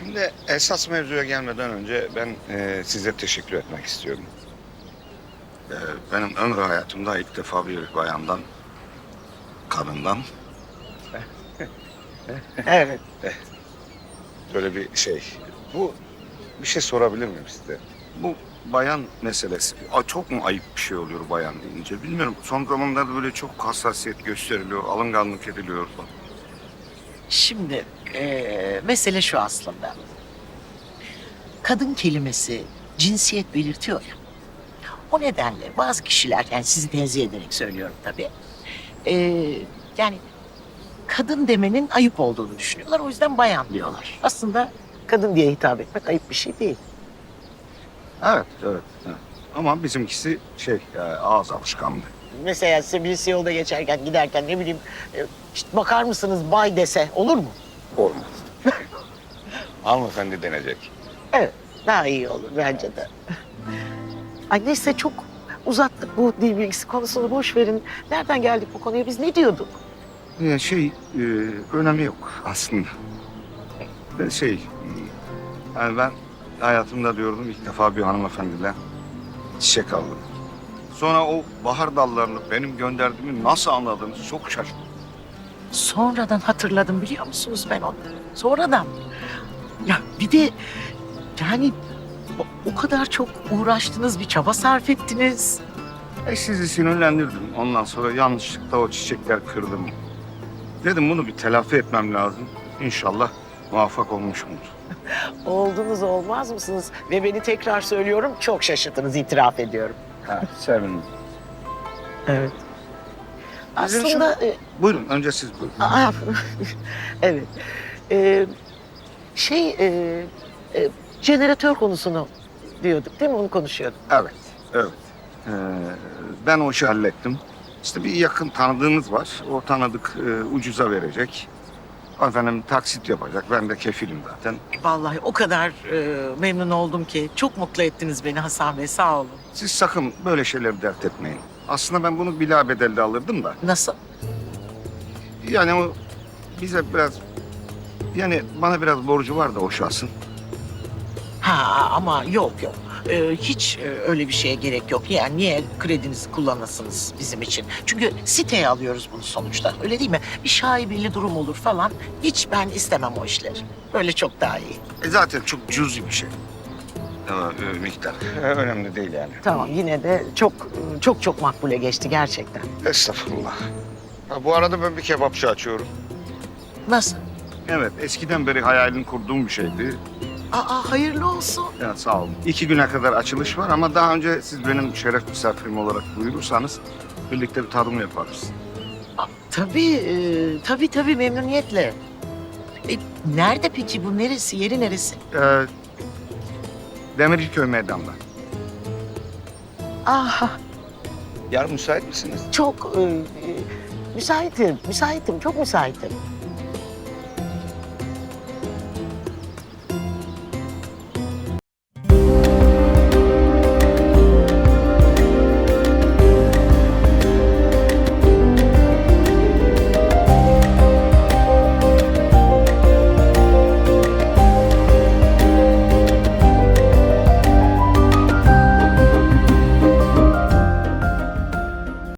Şimdi esas mevzuya gelmeden önce ben e, size teşekkür etmek istiyorum. E, benim ömrü hayatımda ilk defa bir bayandan, kadından Evet. böyle bir şey. Bu bir şey sorabilir miyim size? Bu bayan meselesi a, çok mu ayıp bir şey oluyor bayan deyince? Bilmiyorum. Son zamanlarda böyle çok hassasiyet gösteriliyor, alınganlık ediliyor falan. Şimdi eee, mesele şu aslında. Kadın kelimesi cinsiyet belirtiyor ya. O nedenle bazı kişiler, yani sizi tenzih ederek söylüyorum tabii. eee, yani kadın demenin ayıp olduğunu düşünüyorlar. O yüzden bayan diyorlar. Aslında kadın diye hitap etmek ayıp bir şey değil. Evet, evet. evet. Ama bizimkisi şey, e, ağız alışkanlığı. Mesela size birisi yolda geçerken giderken ne bileyim e, işte bakar mısınız bay dese olur mu? Olmaz. Hanımefendi denecek. Evet daha iyi olur bence de. Ay neyse çok uzattık bu dil bilgisi konusunu boş verin. Nereden geldik bu konuya biz ne diyorduk? Ya şey, e, önemi yok aslında. Ve şey, yani ben hayatımda diyordum ilk defa bir hanımefendiyle çiçek aldım. Sonra o bahar dallarını benim gönderdiğimi nasıl anladınız çok şaşırdım. Sonradan hatırladım biliyor musunuz ben onu? Sonradan. Ya bir de yani o, o kadar çok uğraştınız, bir çaba sarf ettiniz. E sizi sinirlendirdim. Ondan sonra yanlışlıkla o çiçekler kırdım. Dedim bunu bir telafi etmem lazım. İnşallah muvaffak olmuşumdur. Oldunuz olmaz mısınız? Ve beni tekrar söylüyorum çok şaşırttınız itiraf ediyorum. Ha, sevindim. Evet. Bizim Aslında e, Buyurun, önce siz buyurun. Aa, evet. Ee, şey, e, e, jeneratör konusunu diyorduk değil mi? Onu konuşuyorduk. Evet, evet. Ee, ben o işi hallettim. İşte bir yakın tanıdığımız var. O tanıdık e, ucuza verecek. Efendim taksit yapacak. Ben de kefilim zaten. Vallahi o kadar e, memnun oldum ki. Çok mutlu ettiniz beni Hasan Bey. Sağ olun. Siz sakın böyle şeyleri dert etmeyin. Aslında ben bunu bila bedelde alırdım da. Nasıl? Yani o bize biraz... Yani bana biraz borcu var da o şahsın. Ha ama yok yok. Ee, hiç e, öyle bir şeye gerek yok. Yani niye kredinizi kullanasınız bizim için? Çünkü siteye alıyoruz bunu sonuçta. Öyle değil mi? Bir şaibeli durum olur falan. Hiç ben istemem o işleri. Böyle çok daha iyi. E zaten çok cüzi bir şey. Ama, e, miktar. E, önemli değil yani. Tamam yine de çok çok çok makbule geçti gerçekten. Estağfurullah. Ha, bu arada ben bir kebapçı açıyorum. Nasıl? Evet, eskiden beri hayalini kurduğum bir şeydi. Aa hayırlı olsun. Ya sağ olun. İki güne kadar açılış var ama daha önce siz benim şeref misafirim olarak buyurursanız birlikte bir tadım yaparız. Aa, tabii, e, tabii tabii memnuniyetle. E, nerede peki bu? Neresi? Yeri neresi? Ee, Demirciköy meydanda. Ah Yarın müsait misiniz? çok e, e, müsaitim, müsaitim, çok müsaitim.